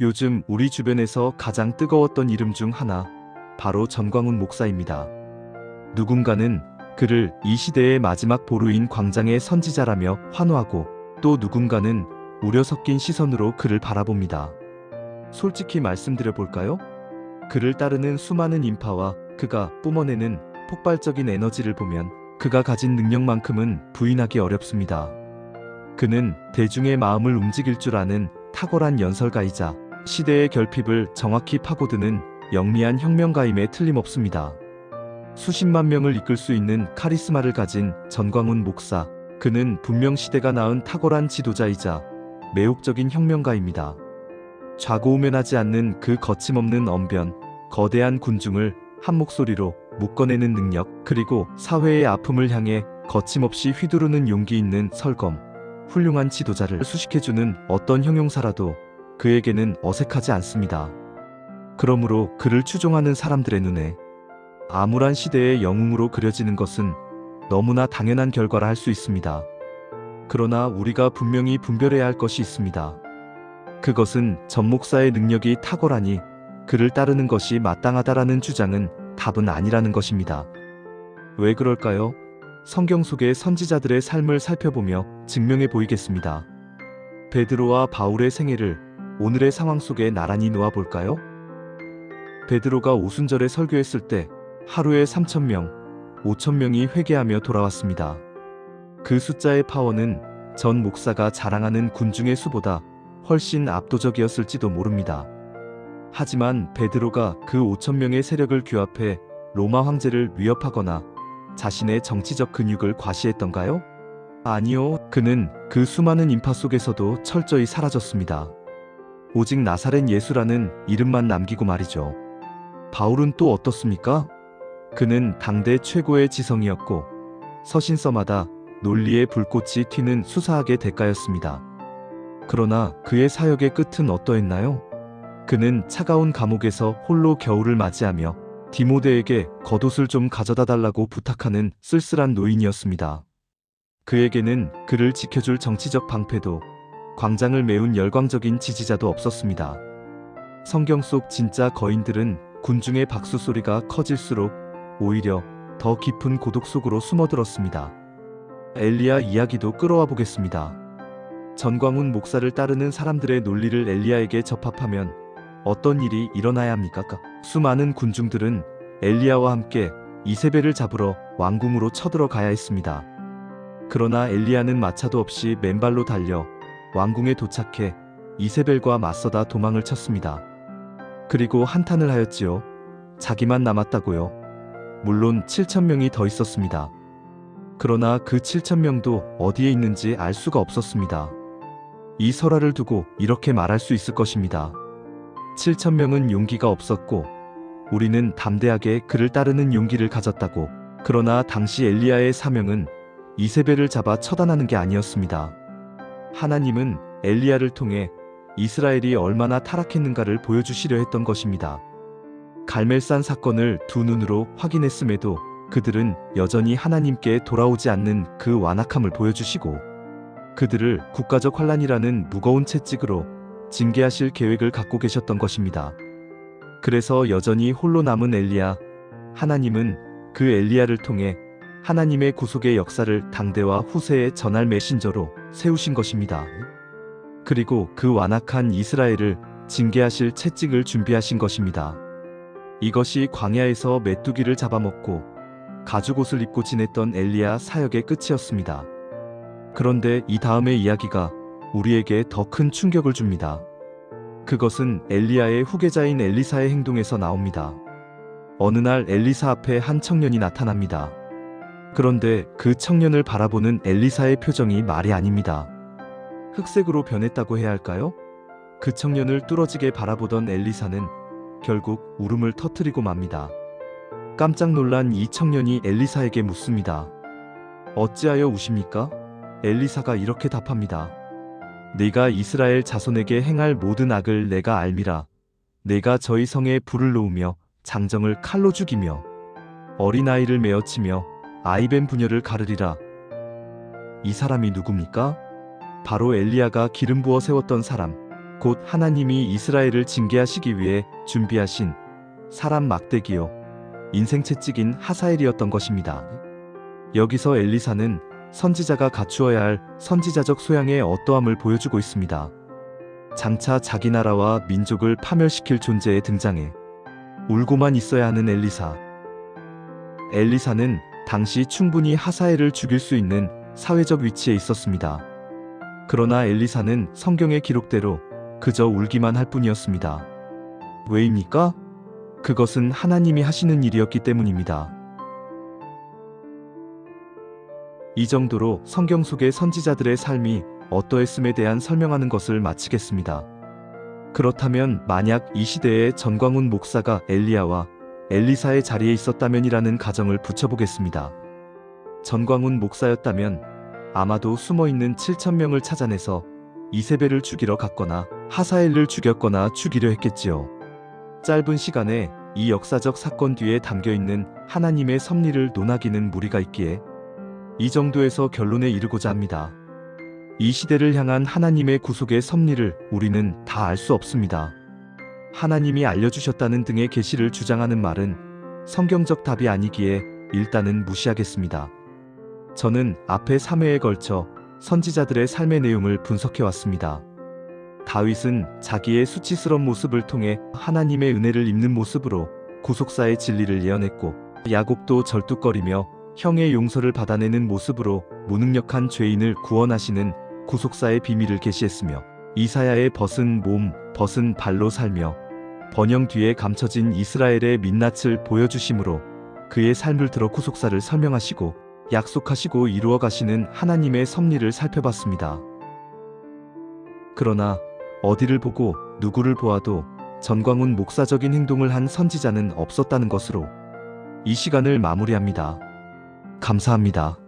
요즘 우리 주변에서 가장 뜨거웠던 이름 중 하나, 바로 전광훈 목사입니다. 누군가는 그를 이 시대의 마지막 보루인 광장의 선지자라며 환호하고 또 누군가는 우려 섞인 시선으로 그를 바라봅니다. 솔직히 말씀드려 볼까요? 그를 따르는 수많은 인파와 그가 뿜어내는 폭발적인 에너지를 보면 그가 가진 능력만큼은 부인하기 어렵습니다. 그는 대중의 마음을 움직일 줄 아는 탁월한 연설가이자 시대의 결핍을 정확히 파고드는 영리한 혁명가임에 틀림없습니다. 수십만 명을 이끌 수 있는 카리스마를 가진 전광훈 목사. 그는 분명 시대가 낳은 탁월한 지도자이자 매혹적인 혁명가입니다. 좌고우면하지 않는 그 거침없는 언변, 거대한 군중을 한 목소리로 묶어내는 능력, 그리고 사회의 아픔을 향해 거침없이 휘두르는 용기 있는 설검, 훌륭한 지도자를 수식해주는 어떤 형용사라도 그에게는 어색하지 않습니다. 그러므로 그를 추종하는 사람들의 눈에 암울한 시대의 영웅으로 그려지는 것은 너무나 당연한 결과라 할 수 있습니다. 그러나 우리가 분명히 분별해야 할 것이 있습니다. 그것은 전 목사의 능력이 탁월하니 그를 따르는 것이 마땅하다라는 주장은 답은 아니라는 것입니다. 왜 그럴까요? 성경 속의 선지자들의 삶을 살펴보며 증명해 보이겠습니다. 베드로와 바울의 생애를 오늘의 상황 속에 나란히 놓아 볼까요? 베드로가 오순절에 설교했을 때 하루에 3천명, 5천명이 회개하며 돌아왔습니다. 그 숫자의 파워는 전 목사가 자랑하는 군중의 수보다 훨씬 압도적이었을지도 모릅니다. 하지만 베드로가 그 5천명의 세력을 규합해 로마 황제를 위협하거나 자신의 정치적 근육을 과시했던가요? 아니요, 그는 그 수많은 인파 속에서도 철저히 사라졌습니다. 오직 나사렛 예수라는 이름만 남기고 말이죠. 바울은 또 어떻습니까? 그는 당대 최고의 지성이었고 서신서마다 논리의 불꽃이 튀는 수사학의 대가였습니다. 그러나 그의 사역의 끝은 어떠했나요? 그는 차가운 감옥에서 홀로 겨울을 맞이하며 디모데에게 겉옷을 좀 가져다 달라고 부탁하는 쓸쓸한 노인이었습니다. 그에게는 그를 지켜줄 정치적 방패도 광장을 메운 열광적인 지지자도 없었습니다. 성경 속 진짜 거인들은 군중의 박수 소리가 커질수록 오히려 더 깊은 고독 속으로 숨어들었습니다. 엘리야 이야기도 끌어와 보겠습니다. 전광훈 목사를 따르는 사람들의 논리를 엘리야에게 접합하면 어떤 일이 일어나야 합니까? 수많은 군중들은 엘리야와 함께 이세벨을 잡으러 왕궁으로 쳐들어가야 했습니다. 그러나 엘리야는 마차도 없이 맨발로 달려 왕궁에 도착해 이세벨과 맞서다 도망을 쳤습니다. 그리고 한탄을 하였지요. 자기만 남았다고요. 물론 7천 명이 더 있었습니다. 그러나 그 7천 명도 어디에 있는지 알 수가 없었습니다. 이 설화를 두고 이렇게 말할 수 있을 것입니다. 7천 명은 용기가 없었고 우리는 담대하게 그를 따르는 용기를 가졌다고. 그러나 당시 엘리야의 사명은 이세벨을 잡아 처단하는 게 아니었습니다. 하나님은 엘리야를 통해 이스라엘이 얼마나 타락했는가를 보여주시려 했던 것입니다. 갈멜산 사건을 두 눈으로 확인했음에도 그들은 여전히 하나님께 돌아오지 않는 그 완악함을 보여주시고 그들을 국가적 환란이라는 무거운 채찍으로 징계하실 계획을 갖고 계셨던 것입니다. 그래서 여전히 홀로 남은 엘리야, 하나님은 그 엘리야를 통해 하나님의 구속의 역사를 당대와 후세에 전할 메신저로 세우신 것입니다. 그리고 그 완악한 이스라엘을 징계하실 채찍을 준비하신 것입니다. 이것이 광야에서 메뚜기를 잡아먹고 가죽옷을 입고 지냈던 엘리야 사역의 끝이었습니다. 그런데 이 다음의 이야기가 우리에게 더 큰 충격을 줍니다. 그것은 엘리야의 후계자인 엘리사의 행동에서 나옵니다. 어느 날 엘리사 앞에 한 청년이 나타납니다. 그런데 그 청년을 바라보는 엘리사의 표정이 말이 아닙니다. 흑색으로 변했다고 해야 할까요? 그 청년을 뚫어지게 바라보던 엘리사는 결국 울음을 터뜨리고 맙니다. 깜짝 놀란 이 청년이 엘리사에게 묻습니다. 어찌하여 우십니까? 엘리사가 이렇게 답합니다. 네가 이스라엘 자손에게 행할 모든 악을 내가 알미라. 내가 저희 성에 불을 놓으며 장정을 칼로 죽이며 어린아이를 메어치며 아이벤 부녀를 가르리라. 이 사람이 누굽니까? 바로 엘리야가 기름 부어 세웠던 사람, 곧 하나님이 이스라엘을 징계하시기 위해 준비하신 사람 막대기요 인생 채찍인 하사엘이었던 것입니다. 여기서 엘리사는 선지자가 갖추어야 할 선지자적 소양의 어떠함을 보여주고 있습니다. 장차 자기 나라와 민족을 파멸시킬 존재에 등장해 울고만 있어야 하는 엘리사. 엘리사는 당시 충분히 하사엘을 죽일 수 있는 사회적 위치에 있었습니다. 그러나 엘리사는 성경의 기록대로 그저 울기만 할 뿐이었습니다. 왜입니까? 그것은 하나님이 하시는 일이었기 때문입니다. 이 정도로 성경 속의 선지자들의 삶이 어떠했음에 대한 설명하는 것을 마치겠습니다. 그렇다면 만약 이 시대에 전광훈 목사가 엘리야와 엘리사의 자리에 있었다면이라는 가정을 붙여보겠습니다. 전광훈 목사였다면 아마도 숨어있는 7천명을 찾아내서 이세벨을 죽이러 갔거나 하사엘을 죽였거나 죽이려 했겠지요. 짧은 시간에 이 역사적 사건 뒤에 담겨 있는 하나님의 섭리를 논하기는 무리가 있기에 이 정도에서 결론에 이르고자 합니다. 이 시대를 향한 하나님의 구속의 섭리를 우리는 다 알 수 없습니다. 하나님이 알려주셨다는 등의 계시를 주장하는 말은 성경적 답이 아니기에 일단은 무시하겠습니다. 저는 앞에 3회에 걸쳐 선지자들의 삶의 내용을 분석해 왔습니다. 다윗은 자기의 수치스러운 모습을 통해 하나님의 은혜를 입는 모습으로 구속사의 진리를 예언했고 야곱도 절뚝거리며 형의 용서를 받아내는 모습으로 무능력한 죄인을 구원하시는 구속사의 비밀을 계시했으며 이사야의 벗은 몸, 벗은 발로 살며 번영 뒤에 감춰진 이스라엘의 민낯을 보여주심으로 그의 삶을 들어 구속사를 설명하시고 약속하시고 이루어 가시는 하나님의 섭리를 살펴봤습니다. 그러나 어디를 보고 누구를 보아도 전광훈 목사적인 행동을 한 선지자는 없었다는 것으로 이 시간을 마무리합니다. 감사합니다.